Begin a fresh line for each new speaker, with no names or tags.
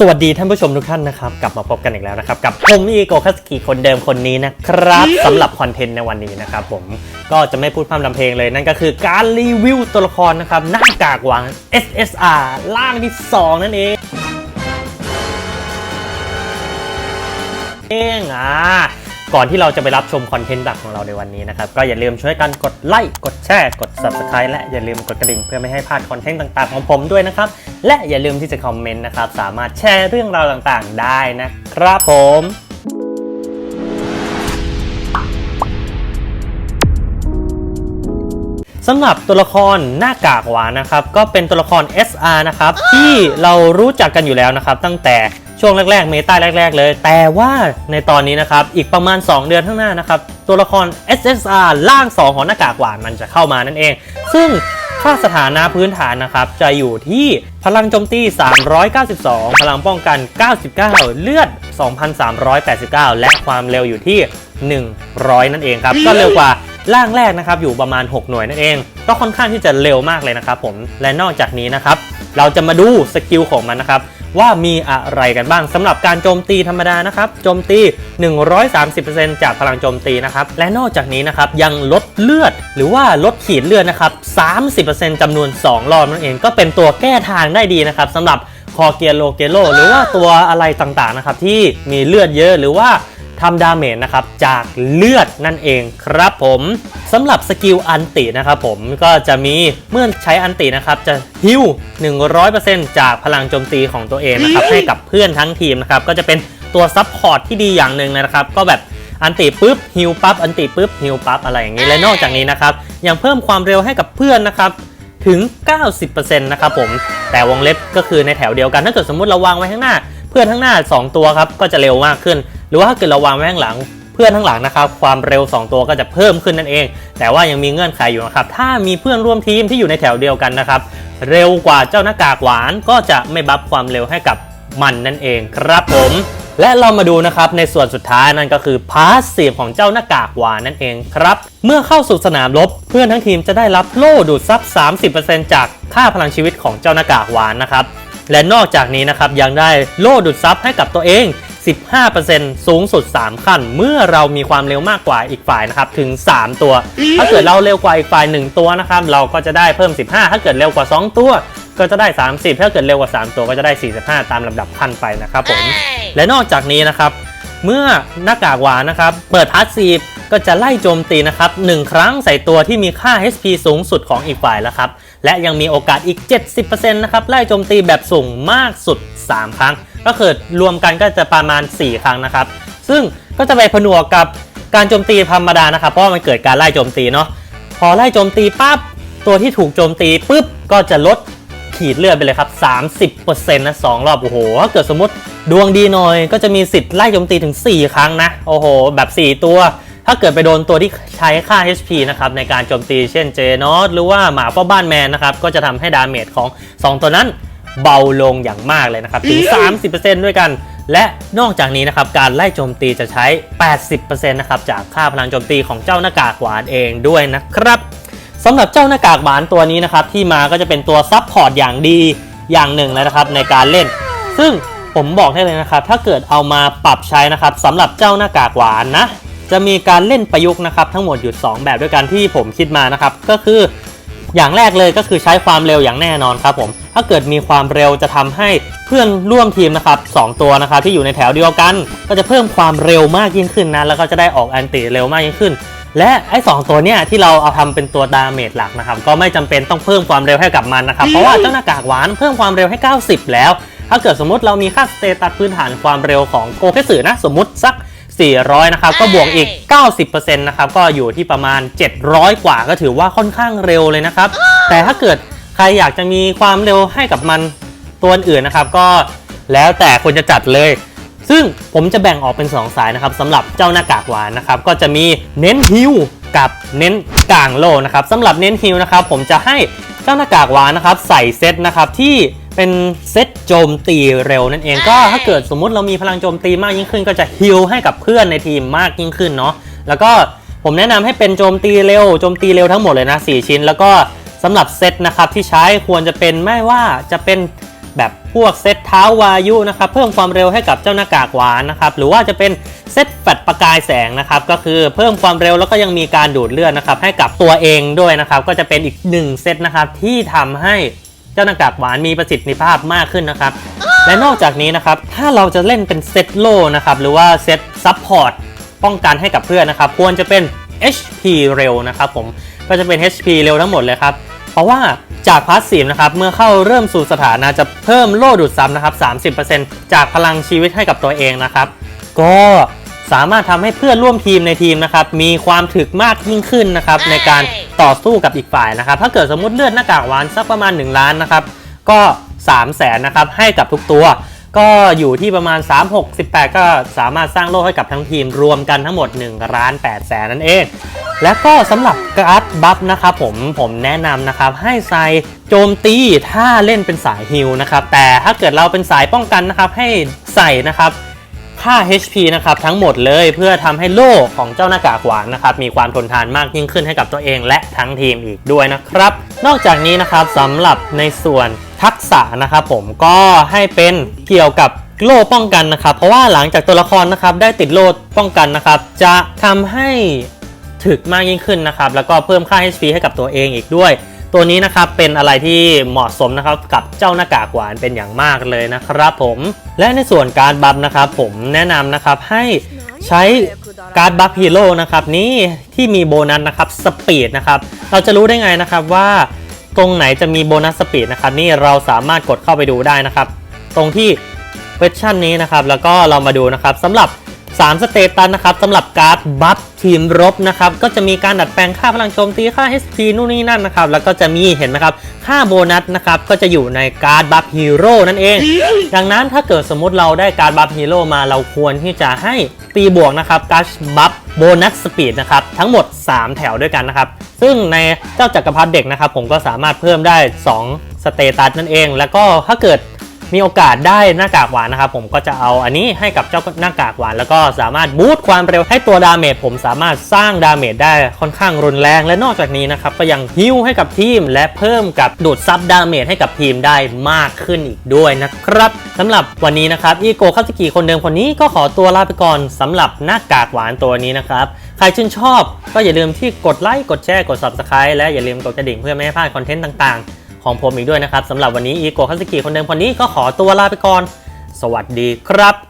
สวัสดีท่านผู้ชมทุกท่านนะครับ กลับมาพบกันอีกแล้วนะครับ กับผมอีโกคัสกิคนเดิมคนนี้นะครับสำหรับคอนเทนต์ในวันนี้นะครับผมก็จะไม่พูดพร่ำทำเพลงเลยนั่นก็คือการรีวิวตัวละครนะครับ หน้ากากวาง SSR ล่างที่ 2 นั่นเองเองอะ ก่อนที่เราจะไปรับชมคอนเทนต์หลักของเราในวันนี้นะครับก็อย่าลืมช่วยกันกดไลค์กดแชร์กด Subscribe และอย่าลืมกดกระดิ่งเพื่อไม่ให้พลาดคอนเทนต์ต่างๆของผมด้วยนะครับและอย่าลืมที่จะคอมเมนต์นะครับสามารถแชร์เรื่องราวต่างๆ ได้นะครับผมสำหรับตัวละครหน้ากากหวานนะครับก็เป็นตัวละคร SR นะครับที่เรารู้จักกันอยู่แล้วนะครับตั้งแต่ ช่วงแรกๆ เมตาแรก ๆ เลย แต่ว่าในตอนนี้นะครับ อีกประมาณ 2 เดือนข้างหน้านะครับ ตัวละคร SSR ล่าง 2 ของหน้ากากหวานมันจะเข้ามานั่นเอง ซึ่งค่าสถานะพื้นฐานนะครับ จะอยู่ที่พลังโจมตี 392 พลังป้องกัน 99 เลือด 2,389 และความเร็วอยู่ที่ 100 นั่นเองครับ ก็เร็วกว่าล่างแรกนะครับอยู่ประมาณ 6 หน่วยนั่นเอง ก็ค่อนข้างที่จะเร็วมากเลยนะครับผม และนอกจากนี้นะครับ เราจะมาดูสกิลของมันนะครับ ว่ามีอะไรกันบ้างสำหรับการโจมตีธรรมดานะครับโจมตี 130%จากพลังโจมตีนะครับและนอกจากนี้นะครับยังลดเลือด หรือว่าลดขีดเลือดนะครับ30%จำนวน 2 รอบนั่นเอง ก็เป็นตัวแก้ทางได้ดีนะครับสำหรับคอเกียโลเกโลหรือว่าตัวอะไรต่างๆนะครับที่มีเลือดเยอะหรือว่า ทำดาเมจนะครับจากเลือดนั่นเองครับผมสำหรับสกิลอันตินะครับผมก็จะมีเมื่อใช้อันตินะครับจะฮิว100%จากพลังโจมตีของตัวเองนะครับให้กับเพื่อนทั้งทีมนะครับก็จะเป็นตัวซับพอร์ตที่ดีอย่างหนึ่งนะครับ ก็แบบอันติปุ๊บฮิวปั๊บอันติปุ๊บฮิวปั๊บอะไรอย่างนี้และนอกจากนี้นะครับยังเพิ่มความเร็วให้กับเพื่อนนะครับถึง 90%นะครับผม แต่วงเล็บก็คือในแถวเดียวกัน ถ้าเกิดสมมุติเราวางไว้ข้างหน้า เพื่อนข้างหน้า 2 ตัวครับ ก็จะเร็วมากขึ้น หรือว่าถ้าเกิดเราวางไว้ข้างหลังเพื่อนข้างหลังนะครับความเร็ว 2 ตัวก็จะเพิ่มขึ้นนั่นเอง แต่ว่ายังมีเงื่อนไขอยู่นะครับถ้ามีเพื่อนร่วมทีมที่อยู่ในแถวเดียวกันนะครับเร็วกว่าเจ้าหน้ากากหวานก็จะไม่บัฟความเร็วให้กับมันนั่นเองครับผมและเรามาดูนะครับในส่วนสุดท้ายนั่นก็คือพาสซีฟของเจ้าหน้ากากหวานนั่นเองครับ เมื่อเข้าสู่สนามรบเพื่อนทั้งทีมจะได้รับโล่ดูดซับ 30%จากค่าพลังชีวิตของเจ้าหน้ากากหวานนะครับ และนอกจากนี้นะครับยังได้โล่ดูดซับให้กับตัวเอง 15%สูงสุด 3 ขั้น เมื่อเรามีความเร็วมากกว่าอีกฝ่ายนะครับถึง 3 ตัว ถ้าเกิดเราเร็วกว่าอีกฝ่าย 1 ตัวนะครับเราก็จะได้เพิ่ม 15 ถ้าเกิดเร็วกว่า 2 ตัว ก็จะได้ 30 ถ้าเกิดเร็วกว่า 3 ตัวก็จะได้ 45 ตามลำดับขั้นไปนะครับผมและนอกจากนี้นะครับเมื่อหน้ากากหวานนะครับเปิดพาสซีฟก็จะไล่โจมตีนะครับ 1 ครั้งใส่ตัวที่มีค่า HP สูงสุดของอีกฝ่ายแล้วครับ และยังมีโอกาสอีก 70%นะครับ ไล่โจมตีแบบสูงมากสุด 3 ครั้ง ก็คือรวมกันก็จะประมาณ 4 ครั้งนะครับ ซึ่งก็จะไปผนวกกับการโจมตีธรรมดานะครับ เพราะมันเกิดการไล่โจมตีเนาะพอไล่โจมตีปั๊บตัวที่ถูกโจมตีปุ๊บก็จะลดขีดเลือดไปเลยครับ 30%นะสองรอบโอ้โหถ้าเกิดสมมติดวงดีหน่อย ก็จะมีสิทธิ์ไล่โจมตีถึง 4 ครั้งนะ โอ้โห แบบ 4 ตัว ถ้าเกิดไปโดนตัวที่ใช้ค่า HP นะครับในการโจมตีเช่นเจนอสหรือว่าหมาเฝ้าบ้านแมนนะครับก็จะทำให้ดาเมจของ 2 ตัวนั้น เบาลงอย่างมากเลยนะครับ ถึง 30%ด้วยกัน และนอกจากนี้นะครับ การไล่โจมตีจะใช้ 80%นะครับจากค่าพลังโจมตีของเจ้าหน้ากากหวานเองด้วยนะครับสำหรับเจ้าหน้ากากหวานตัวนี้นะครับ ที่มาก็จะเป็นตัวซับพอร์ตอย่างดีอย่างหนึ่งเลยนะครับในการเล่น ซึ่งผมบอกให้เลยนะครับ ถ้าเกิดเอามาปรับใช้นะครับสำหรับเจ้าหน้ากากหวานนะจะมีการเล่นประยุกต์นะครับทั้งหมดอยู่ 2 แบบด้วยกันที่ผมคิดมานะครับก็คือ อย่างแรกเลยก็คือใช้ความเร็วอย่างแน่นอนครับผมถ้าเกิดมีความเร็วจะทำให้เพื่อนร่วมทีมนะครับสองตัวนะครับที่อยู่ในแถวเดียวกัน ก็จะเพิ่มความเร็วมากยิ่งขึ้นนะแล้วก็จะได้ออกแอนติเร็วมากยิ่งขึ้น และไอ้สองตัวเนี้ยที่เราเอาทำเป็นตัวดาเมจหลักนะครับก็ไม่จำเป็นต้องเพิ่มความเร็วให้กับมันนะครับเพราะว่าเจ้าหน้ากากหวานเพิ่มความเร็วให้ 90 แล้ว ถ้าเกิดสมมติเรามีค่าสเตตัสพื้นฐานความเร็วของโกเคสึนะสมมติสัก 400 นะครับ ก็บวกอีก 90%นะครับ ก็อยู่ที่ประมาณ 700 กว่าก็ถือว่าค่อนข้างเร็วเลยนะครับ แต่ถ้าเกิดใครอยากจะมีความเร็วให้กับมันตัวอื่นนะครับ ก็แล้วแต่คนจะจัดเลย ซึ่งผมจะแบ่งออกเป็น 2 สายนะครับสำหรับเจ้าหน้ากากหวานนะครับ ก็จะมีเน้นฮิวกับเน้นกลางโลนะครับสำหรับเน้นฮิวนะครับ ผมจะให้เจ้าหน้ากากหวานนะครับ ใส่เซตนะครับที่เป็นเซต โจมตีเร็วนั่นเองก็ถ้าเกิดสมมุติเรามีพลังโจมตีมากยิ่งขึ้น ก็จะฮิลให้กับเพื่อนในทีมมากยิ่งขึ้นเนาะแล้วก็ผมแนะนำให้เป็นโจมตีเร็วโจมตีเร็วทั้งหมดเลยนะ4ชิ้น แล้วก็สำหรับเซตนะครับที่ใช้ควรจะเป็นไม่ว่าจะเป็นแบบพวกเซตเท้าวายุนะครับเพิ่มความเร็วให้กับเจ้าหน้ากากหวานนะครับหรือว่าจะเป็นเซตแฟลชประกายแสงนะครับก็คือเพิ่มความเร็วแล้วก็ยังมีการดูดเลือดนะครับให้กับตัวเองด้วยนะครับก็จะเป็นอีกหนึ่งเซตนะครับที่ทำให้เจ้าหน้ากากหวานมีประสิทธิภาพมากขึ้นนะครับ และนอกจากนี้นะครับ ถ้าเราจะเล่นเป็นเซตโล่นะครับ หรือว่าเซตซับพอร์ตป้องกันให้กับเพื่อนนะครับ ควรจะเป็น HP เร็วนะครับผม ก็จะเป็น HP เร็วทั้งหมดเลยครับ เพราะว่าจากพาสซีฟนะครับ เมื่อเข้าเริ่มสู่สถานะจะเพิ่มโล่ดูดซ้ำนะครับ 30%จากพลังชีวิตให้กับตัวเองนะครับ ก็ สามารถทำให้เพื่อนร่วมทีมในทีมนะครับมีความถึกมากยิ่งขึ้นนะครับในการต่อสู้กับอีกฝ่ายนะครับ ถ้าเกิดสมมติเลือดหน้ากากหวานสักประมาณ 1 ล้านนะครับก็3 0 0แสนนะครับให้กับทุกตัว ก็อยู่ที่ประมาณ 3 6 18 ก็สามารถสร้างโล่ให้กับทั้งทีมรวมกันทั้งหมด1ล้าน8แสนนั่นเอง และก็สำหรับการ์ดบัฟนะครับผมผมแนะนำนะครับให้ใส่โจมตีถ้าเล่นเป็นสายฮิลนะครับแต่ถ้าเกิดเราเป็นสายป้องกันนะครับให้ใส่นะครับ ค่า HP นะครับทั้งหมดเลยเพื่อทำให้โล่ของเจ้าหน้ากากหวานนะครับมีความทนทานมากยิ่งขึ้นให้กับตัวเองและทั้งทีมอีกด้วยนะครับ นอกจากนี้นะครับสำหรับในส่วนทักษะนะครับผมก็ให้เป็นเกี่ยวกับโล่ป้องกันนะครับ เพราะว่าหลังจากตัวละครนะครับได้ติดโล่ป้องกันนะครับ จะทำให้ถึกมากยิ่งขึ้นนะครับ แล้วก็เพิ่มค่า HP ให้กับตัวเองอีกด้วย ตัวนี้นะครับเป็นอะไรที่เหมาะสมนะครับกับเจ้าหน้ากากหวานเป็นอย่างมากเลยนะครับผมและในส่วนการบัฟนะครับผมแนะนำนะครับให้ใช้การบัฟฮีโร่นะครับนี่ที่มีโบนัสนะครับสปีดนะครับเราจะรู้ได้ไงนะครับว่าตรงไหนจะมีโบนัสสปีดนะครับนี่เราสามารถกดเข้าไปดูได้นะครับ ตรงที่เวอร์ชันนี้นะครับแล้วก็เรามาดูนะครับสำหรับ 3 สเตตัสนะครับสำหรับการ์ดบัฟทีมรบนะครับก็จะมีการดัดแปลงค่าพลังโจมตีค่า HP นู่นนี่นั่นนะครับแล้วก็จะมีเห็นไหมครับค่าโบนัสนะครับก็จะอยู่ในการ์ดบัฟฮีโร่นั่นเอง ดังนั้นถ้าเกิดสมมุติเราได้การ์ดบัฟฮีโร่มาเราควรที่จะให้ตีบวกนะครับการ์ดบัฟโบนัสสปีดนะครับทั้งหมด 3 แถวด้วยกันนะครับซึ่งในเจ้าจักรพรรดิเด็กนะครับผมก็สามารถเพิ่มได้ 2 สเตตัสนั่นเอง แล้วก็ถ้าเกิด มีโอกาสได้หน้ากากหวานนะครับผมก็จะเอาอันนี้ให้กับเจ้าหน้ากากหวาน แล้วก็สามารถบูตความเร็วให้ตัวดาเมจผมสามารถสร้างดาเมจได้ค่อนข้างรุนแรง และนอกจากนี้นะครับก็ยังฮิวให้กับทีม และเพิ่มกับดูดซับดาเมจให้กับทีมได้มากขึ้นอีกด้วยนะครับสำหรับวันนี้นะครับอีโกคาสกิคนเดิมคนนี้ก็ขอตัวลาไปก่อนสำหรับหน้ากากหวานตัวนี้นะครับใครชื่นชอบก็อย่าลืมที่กดไลค์กดแชร์กด subscribe และอย่าลืมกดกระดิ่งเพื่อไม่ให้พลาดคอนเทนต์ต่างๆ ของผมอีกด้วยนะครับสำหรับวันนี้อีโกคัสกิคนเดิมคนนี้ก็ขอตัวลาไปก่อน สวัสดีครับ